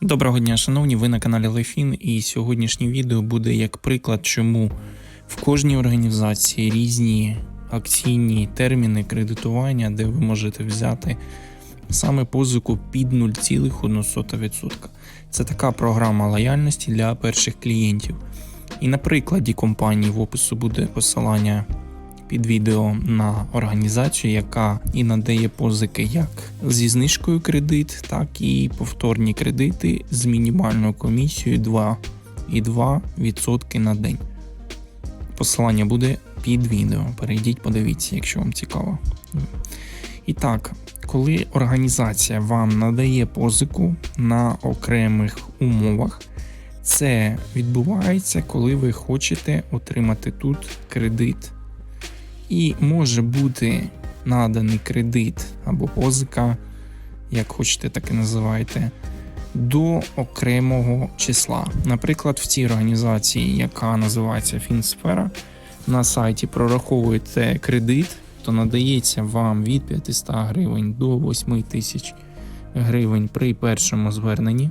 Доброго дня, шановні, ви на каналі Лефін, і сьогоднішнє відео буде як приклад, чому в кожній організації різні акційні терміни кредитування, де ви можете взяти саме позику під 0,1%. Це така програма лояльності для перших клієнтів. І на прикладі компанії в опису буде посилання під відео на організацію, яка і надає позики як зі знижкою кредит, так і повторні кредити з мінімальною комісією 2,2% на день. Посилання буде під відео. Перейдіть, подивіться, якщо вам цікаво. І так, коли організація вам надає позику на окремих умовах, це відбувається, коли ви хочете отримати тут кредит. І може бути наданий кредит або позика, як хочете, так і називайте, до окремого числа. Наприклад, в цій організації, яка називається Фінсфера, на сайті прораховуєте кредит, то надається вам від 500 гривень до 8 тисяч гривень при першому зверненні.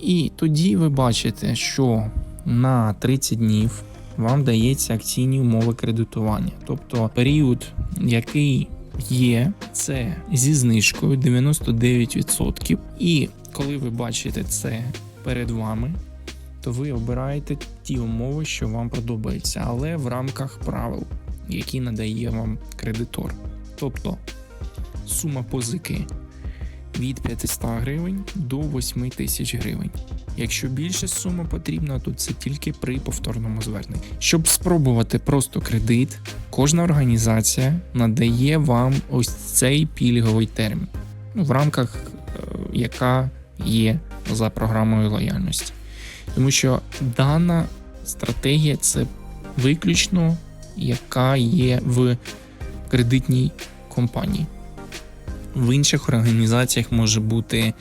І тоді ви бачите, що на 30 днів вам дається акційні умови кредитування. Тобто період, який є, це зі знижкою 99%. І коли ви бачите це перед вами, то ви обираєте ті умови, що вам подобаються, але в рамках правил, які надає вам кредитор. Тобто сума позики від 500 гривень до 8 тисяч гривень. Якщо більше сума потрібна, то це тільки при повторному зверненні. Щоб спробувати просто кредит, кожна організація надає вам ось цей пільговий термін, ну, в рамках е, яка є за програмою лояльності. Тому що дана стратегія це виключно яка є в кредитній компанії. В інших організаціях може бути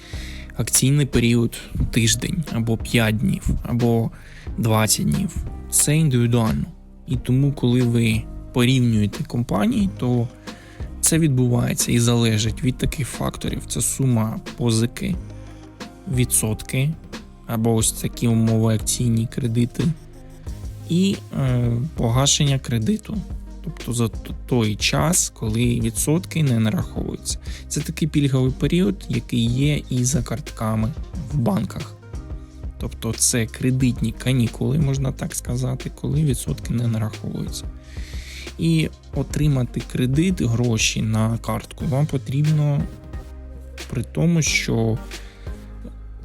акційний період тиждень або 5 днів, або 20 днів. Це індивідуально. І тому, коли ви порівнюєте компанії, то це відбувається і залежить від таких факторів: це сума позики, відсотки, або ось такі умови акційні кредити, і е, погашення кредиту. Тобто за той час, коли відсотки не нараховуються. Це такий пільговий період, який є і за картками в банках. Тобто це кредитні канікули, можна так сказати, коли відсотки не нараховуються. І отримати кредит, гроші на картку вам потрібно при тому, що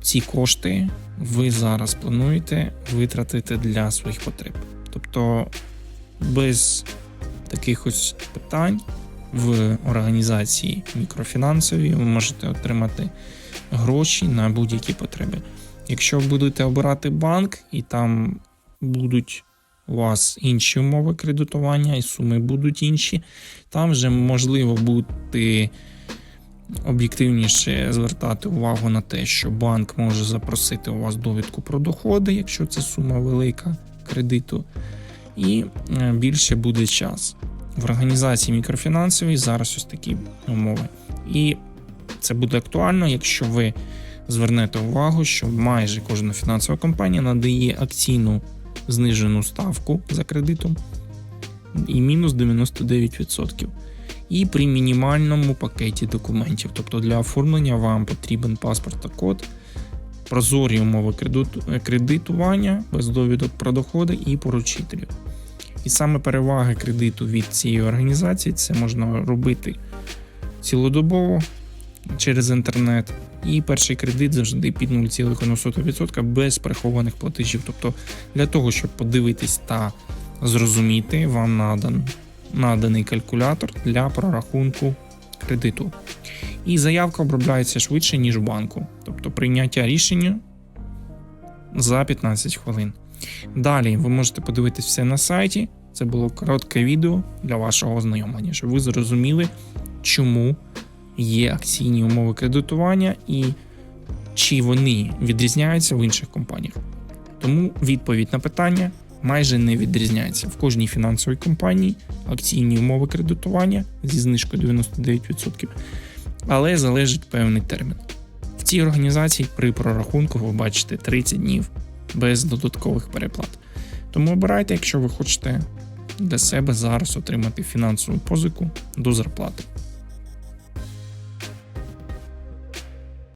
ці кошти ви зараз плануєте витратити для своїх потреб. Тобто без таких ось питань в організації мікрофінансовій ви можете отримати гроші на будь-які потреби. Якщо будете обирати банк і там будуть у вас інші умови кредитування, і суми будуть інші, там вже можливо бути об'єктивніше звертати увагу на те, що банк може запросити у вас довідку про доходи, якщо це сума велика кредиту і е, більше буде час. В організації мікрофінансовій зараз ось такі умови. І це буде актуально, якщо ви звернете увагу, що майже кожна фінансова компанія надає акційну знижену ставку за кредитом і мінус 99%. І при мінімальному пакеті документів. Тобто для оформлення вам потрібен паспорт та код, прозорі умови кредитування без довідок про доходи і поручителів. І саме переваги кредиту від цієї організації це можна робити цілодобово через інтернет. І перший кредит завжди під 0,1% без прихованих платежів. Тобто для того, щоб подивитись та зрозуміти, вам надан наданий калькулятор для прорахунку кредиту. І заявка обробляється швидше, ніж в банку. Тобто прийняття рішення за 15 хвилин. Далі ви можете подивитись все на сайті. Це було коротке відео для вашого ознайомлення, щоб ви зрозуміли, чому є акційні умови кредитування і чи вони відрізняються в інших компаніях. Тому відповідь на питання майже не відрізняється. В кожній фінансовій компанії акційні умови кредитування зі знижкою 99%, але залежить певний термін. В цій організації при прорахунку ви бачите 30 днів без додаткових переплат. Тому обирайте, якщо ви хочете для себе зараз отримати фінансову позику до зарплати.